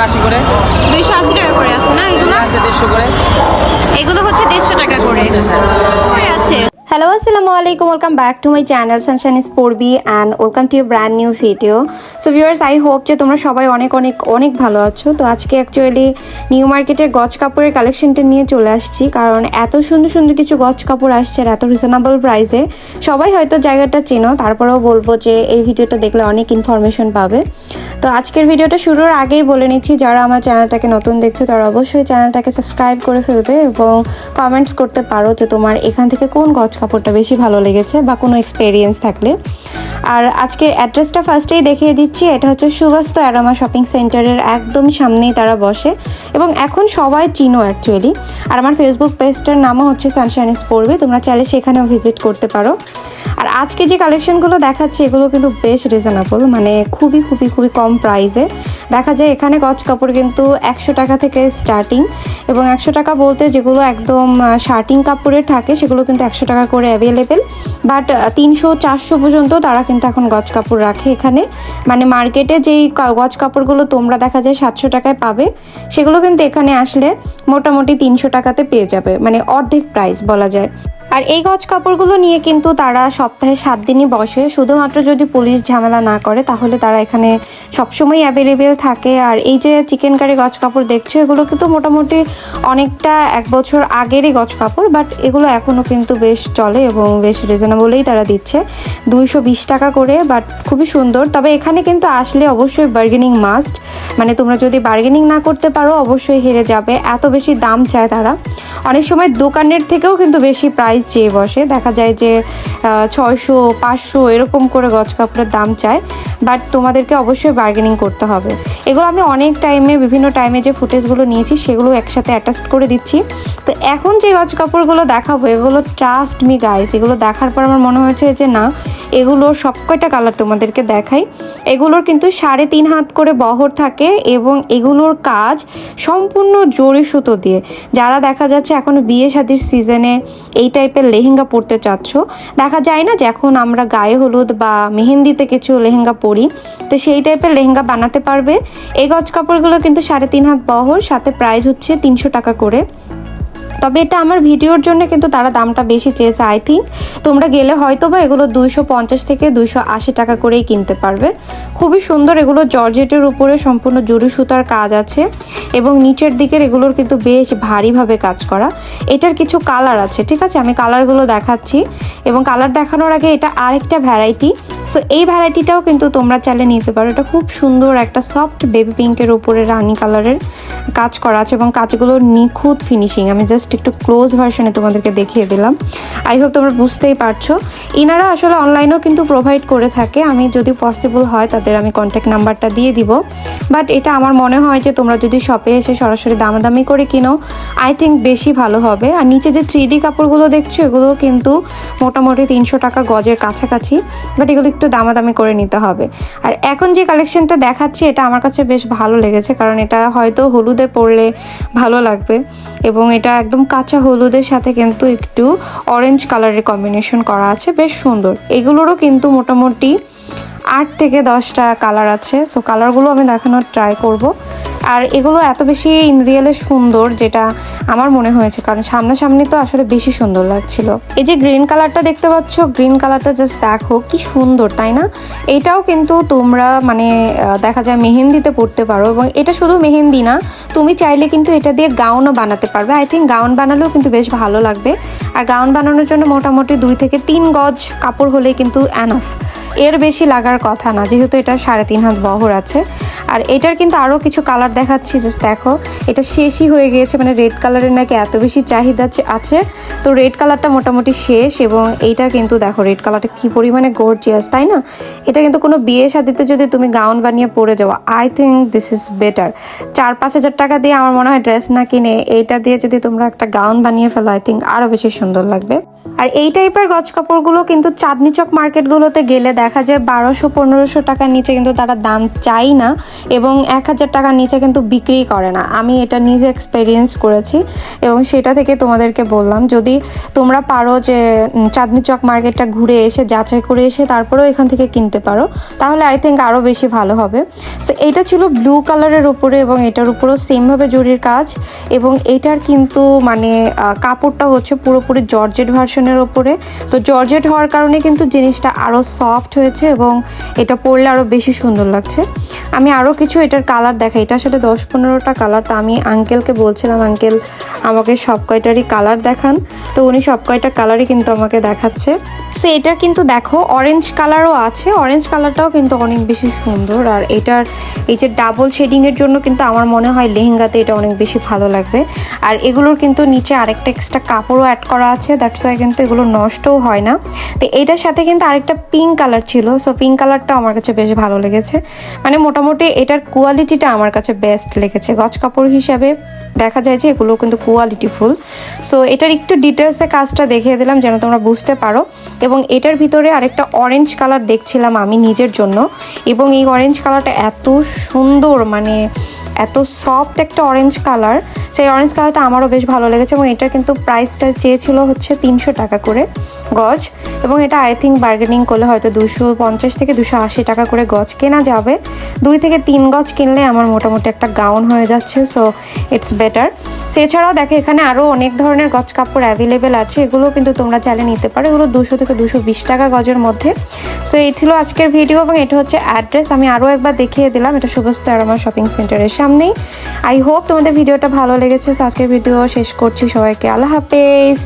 দুইশো আশি করে। দুশো আশি টাকা করে আছে না এগুলো? আছে দেড়শো করে। এগুলো হচ্ছে দেড়শো টাকা করে। আছে? হ্যালো আসসালামু আলাইকুম welcome back to my channel Sunshine is পড়বি and welcome to brand new video so viewers I hope যে তোমরা সবাই অনেক অনেক অনেক ভালো আছো। তো আজকে অ্যাকচুয়ালি নিউ মার্কেটের গজ কাপড়ের কালেকশনটা নিয়ে চলে আসছি, কারণ এত সুন্দর সুন্দর কিছু গজ কাপড় আসছে আর এত রিজনেবল প্রাইসে সবাই হয়তো জায়গাটা চেনো, তারপরেও বলব যে এই ভিডিওটা দেখলে অনেক ইনফরমেশন পাবে। তো আজকের ভিডিওটা শুরুর আগেই বলে নিচ্ছি, যারা আমার চ্যানেলটাকে নতুন দেখছ, তারা অবশ্যই চ্যানেলটাকে সাবস্ক্রাইব করে ফেলবে এবং কমেন্টস করতে পারো যে তোমার এখান থেকে কোন গজ কাপড়টা বেশি ভালো লেগেছে বা কোনো এক্সপেরিয়েন্স থাকলে। আর আজকে অ্যাড্রেসটা ফার্স্টেই দেখিয়ে দিচ্ছি, এটা হচ্ছে সুবাস্ত অ্যারোমা শপিং সেন্টারের একদম সামনেই তারা বসে। এবং এখন সবাই চিনো অ্যাকচুয়ালি আর আমার ফেসবুক পেজটার নামও হচ্ছে সানশাইনিস পড়বে তোমরা চাইলে সেখানেও ভিজিট করতে পারো। আর আজকে যে কালেকশনগুলো দেখাচ্ছি, এগুলো কিন্তু বেশ রিজনেবল মানে খুবই খুবই খুবই কম প্রাইসে দেখা যায় এখানে গজ কাপড় কিন্তু একশো টাকা থেকে স্টার্টিং এবং একশো টাকা বলতে যেগুলো একদম শার্টিং কাপড়ের থাকে সেগুলো কিন্তু একশো টাকা করে অ্যাভেলেবেল বাট তিনশো, চারশো পর্যন্ত তারা কিন্তু এখন গজ কাপড় রাখে এখানে। মানে মার্কেটে যেই গজ কাপড়গুলো তোমরা দেখা যায় সাতশো টাকায় পাবে, সেগুলো কিন্তু এখানে আসলে মোটামুটি তিনশো টাকাতে পেয়ে যাবে। মানে অর্ধেক প্রাইস বলা যায়। আর এই গজ কাপড়গুলো নিয়ে কিন্তু তারা সপ্তাহে সাত দিনই বসে। শুধুমাত্র যদি পুলিশ ঝামেলা না করে, তাহলে তারা এখানে সবসময় অ্যাভেলেবেল থাকে। আর এই যে চিকেন কারি গজ কাপড় দেখছ, এগুলো কিন্তু মোটামুটি অনেকটা এক বছর আগেরই গজ কাপড় বাট এগুলো এখনও কিন্তু বেশ চলে এবং বেশ রিজনেবলেই তারা দিচ্ছে। দুইশো বিশ টাকা করে বাট খুবই সুন্দর। তবে এখানে কিন্তু আসলে অবশ্যই বার্গেনিং মাস্ট মানে তোমরা যদি বার্গেনিং না করতে পারো, অবশ্যই হেরে যাবে। এত বেশি দাম চায় তারা। অনেক সময় দোকানের থেকেও কিন্তু বেশি প্রাইস চেয়ে বসে। দেখা যায় যে ছয়শো, পাঁচশো এরকম করে গজ কাপড়ের দাম চায়। বাট তোমাদেরকে অবশ্যই বার্গেনিং করতে হবে। এগুলো আমি অনেক টাইমে বিভিন্ন টাইমে যে ফুটেজগুলো নিয়েছি, সেগুলো একসাথে অ্যাটাচ করে দিচ্ছি। তো এখন যে গজ কাপড়গুলো দেখাবো, এগুলো ট্রাস্ট মি গাইস এগুলো দেখার পর আমার মনে হয়েছে যে না এগুলোর সব কয়টা কালার তোমাদেরকে দেখাই। এগুলোর কিন্তু সাড়ে তিন হাত করে বহর থাকে এবং এগুলোর কাজ সম্পূর্ণ জরি সুতো দিয়ে। যারা দেখা যাচ্ছে এখন বিয়ে শাদির সিজনে এই টাইপের লেহেঙ্গা পরতে চাচ্ছ, দেখা যায় না যে এখন আমরা গায়ে হলুদ বা মেহেন্দিতে কিছু লেহেঙ্গা পরি তো সেই টাইপের লেহেঙ্গা বানাতে পারবে। এই গজ কাপড়গুলো কিন্তু সাড়ে তিন হাত বহর, সাথে প্রাইস হচ্ছে তিনশো টাকা করে। তবে এটা আমার ভিডিওর জন্য কিন্তু তারা দামটা বেশি চেয়েছে আই থিঙ্ক তোমরা গেলে হয়তো বা এগুলো দুইশো পঞ্চাশ থেকে দুইশো আশি টাকা করেই কিনতে পারবে। খুবই সুন্দর এগুলো জর্জেটের উপরে সম্পূর্ণ জুরি সুতার কাজ আছে এবং নিচের দিকের এগুলোর কিন্তু বেশ ভারীভাবে কাজ করা। এটার কিছু কালার আছে, ঠিক আছে? আমি কালারগুলো দেখাচ্ছি। এবং কালার দেখানোর আগে এটা আরেকটা ভ্যারাইটি সো এই ভ্যারাইটিটাও কিন্তু তোমরা চাইলে নিতে পারো। এটা খুব সুন্দর একটা সফট বেবি পিঙ্কের উপরে রানি কালারের কাজ করা আছে এবং কাজগুলো নিখুঁত ফিনিশিং আমি জাস্ট একটু ক্লোজ ভার্সনে তোমাদেরকে দেখিয়ে দিলাম। আই হোপ তোমরা বুঝতেই পারছ। ইনারা আসলে অনলাইনেও কিন্তু প্রোভাইড করে থাকে। আমি যদি পসিবল হয় তাদের আমি কন্ট্যাক্ট নাম্বারটা দিয়ে দিব। বাট এটা আমার মনে হয় যে তোমরা যদি শপে এসে সরাসরি দামাদামি করে কিনো আই থিঙ্ক বেশি ভালো হবে। আর নিচে যে থ্রি ডি কাপড়গুলো দেখছ, এগুলো কিন্তু মোটামুটি তিনশো টাকা গজের কাছাকাছি। বাট এগুলো একটু দামাদামি করে নিতে হবে। আর এখন যে কালেকশনটা দেখাচ্ছি, এটা আমার কাছে বেশ ভালো লেগেছে, কারণ এটা হয়তো হলুদে পরলে ভালো লাগবে। এবং এটা একদম কাঁচা হলুদের সাথে কিন্তু একটু অরেঞ্জ কালারের কম্বিনেশন করা আছে, বেশ সুন্দর। এগুলোরও কিন্তু মোটামুটি আট থেকে দশটা কালার আছে। সো কালারগুলো আমি দেখানোর ট্রাই করব। আর এগুলো এত বেশি ইন রিয়েলে সুন্দর যেটা আমার মনে হয়েছে, কারণ সামনাসামনি তো আসলে বেশি সুন্দর লাগছিল। এই যে গ্রিন কালারটা দেখতে পাচ্ছ গ্রিন কালারটা জাস্ট দেখো, কি সুন্দর, তাই না? এটাও কিন্তু তোমরা মানে দেখা যায় মেহেন্দিতে পড়তে পারো এবং এটা শুধু মেহেন্দি না, তুমি চাইলে কিন্তু এটা দিয়ে গাউনও বানাতে পারবে। আই থিঙ্ক গাউন বানালেও কিন্তু বেশ ভালো লাগবে। আর গাউন বানানোর জন্য মোটামুটি দুই থেকে তিন গজ কাপড় হলেই কিন্তু অ্যানাফ এর বেশি লাগার কথা না, যেহেতু এটা সাড়ে তিন হাত বহর আছে। আর এটার কিন্তু আরও কিছু কালার দেখাচ্ছি জাস্ট দেখো। এটা শেষই হয়ে গিয়েছে মানে রেড কালারের নাকি এত বেশি চাহিদা আছে- আছে। তো রেড কালারটা মোটামুটি শেষ এবং এইটা কিন্তু দেখো রেড কালারটা কি পরিমাণে গর্জিয়াস তাই না? এটা কিন্তু কোনো বিয়ে শাদিতে যদি তুমি গাউন বানিয়ে পরে যাও I think this is better চার পাঁচ হাজার টাকা দিয়ে আমার মনে হয় ড্রেস না কিনে এইটা দিয়ে যদি তোমরা একটা গাউন বানিয়ে ফেলো আই থিঙ্ক আরও বেশি সুন্দর লাগবে। আর এই টাইপের গজ কাপড়গুলো কিন্তু চাঁদনি চক মার্কেটগুলোতে গেলে দেখা যায় বারোশো পনেরোশো টাকার নিচে কিন্তু তারা দাম চাই না এবং এক হাজার টাকার নিচে কিন্তু বিক্রি করে না। আমি এটা নিজে এক্সপেরিয়েন্স করেছি এবং সেটা থেকে তোমাদেরকে বললাম, যদি তোমরা পারো যে চাঁদনি চক মার্কেটটা ঘুরে এসে, যাচাই করে এসে তারপরেও এখান থেকে কিনতে পারো, তাহলে আই থিঙ্ক আরও বেশি ভালো হবে। সো এটা ছিল ব্লু কালারের উপরে এবং এটার উপরেও সেমভাবে জরির কাজ এবং এটার কিন্তু মানে কাপড়টা হচ্ছে পুরোপুরি জর্জেট ভার্সনের ওপরে তো জর্জেট হওয়ার কারণে কিন্তু জিনিসটা আরও সফট হয়েছে এবং এটা পরলে আরও বেশি সুন্দর লাগছে। আমি আরও কিছু এটার কালার দেখাই। এটা দশ পনেরোটা কালার তো আমি আঙ্কেলকে বলছিলাম আঙ্কেল আমাকে সব কয়টারই কালার দেখান। তো উনি সব কয়টা কালারই কিন্তু আমাকে দেখাচ্ছে। সো এটার কিন্তু দেখো অরেঞ্জ কালারও আছে। অরেঞ্জ কালারটাও কিন্তু অনেক বেশি সুন্দর। আর এটার, এই যে ডাবল শেডিংয়ের জন্য কিন্তু আমার মনে হয় লেহেঙ্গাতে এটা অনেক বেশি ভালো লাগবে। আর এগুলোর কিন্তু নিচে আরেকটা এক্সট্রা কাপড়ও অ্যাড করা আছে। দ্যাটস ওয়াই কিন্তু এগুলো নষ্টও হয় না। তো এটার সাথে কিন্তু আরেকটা পিঙ্ক কালার ছিল। সো পিঙ্ক কালারটা আমার কাছে বেশ ভালো লেগেছে। মানে মোটামুটি এটার কোয়ালিটিটা আমার কাছে বেস্ট লেগেছে। গজ কাপড় হিসাবে দেখা যায় যে এগুলো কিন্তু কোয়ালিটিফুল সো এটার একটু ডিটেলসে কাজটা দেখিয়ে দিলাম, যেন তোমরা বুঝতে পারো। এবং এটার ভিতরে আরেকটা অরেঞ্জ কালার দেখছিলাম আমি নিজের জন্য। এবং এই অরেঞ্জ কালারটা এত সুন্দর মানে এত সফট একটা অরেঞ্জ কালার সেই অরেঞ্জ কালারটা আমারও বেশ ভালো লেগেছে এবং এটার কিন্তু প্রাইসটা চেয়েছিল হচ্ছে তিনশো টাকা করে গজ এবং এটা আই থিঙ্ক বার্গেনিং করলে হয়তো দুশো পঞ্চাশ থেকে দুশো আশি টাকা করে গজ কেনা যাবে। দুই থেকে তিন গজ কিনলে আমার মোটামুটি একটা গাউন হয়ে যাচ্ছে সো ইটস বেটার সো এছাড়াও দেখো, এখানে আরও অনেক ধরনের গজ কাপড় অ্যাভেলেবেল আছে এগুলো কিন্তু তোমরা চাইলে নিতে পারো। এগুলো দুশো থেকে দুশো বিশ টাকা গজের মধ্যে। সো এই ছিল আজকের ভিডিও এবং এটা হচ্ছে অ্যাড্রেস আমি আরও একবার দেখিয়ে দিলাম, এটা শুভস্ত আর আমার শপিং সেন্টারের সামনেই। আই হোপ তোমাদের ভিডিওটা ভালো লেগেছে আজকের ভিডিও শেষ করছি। সবাইকে আল্লাহ হাফেজ।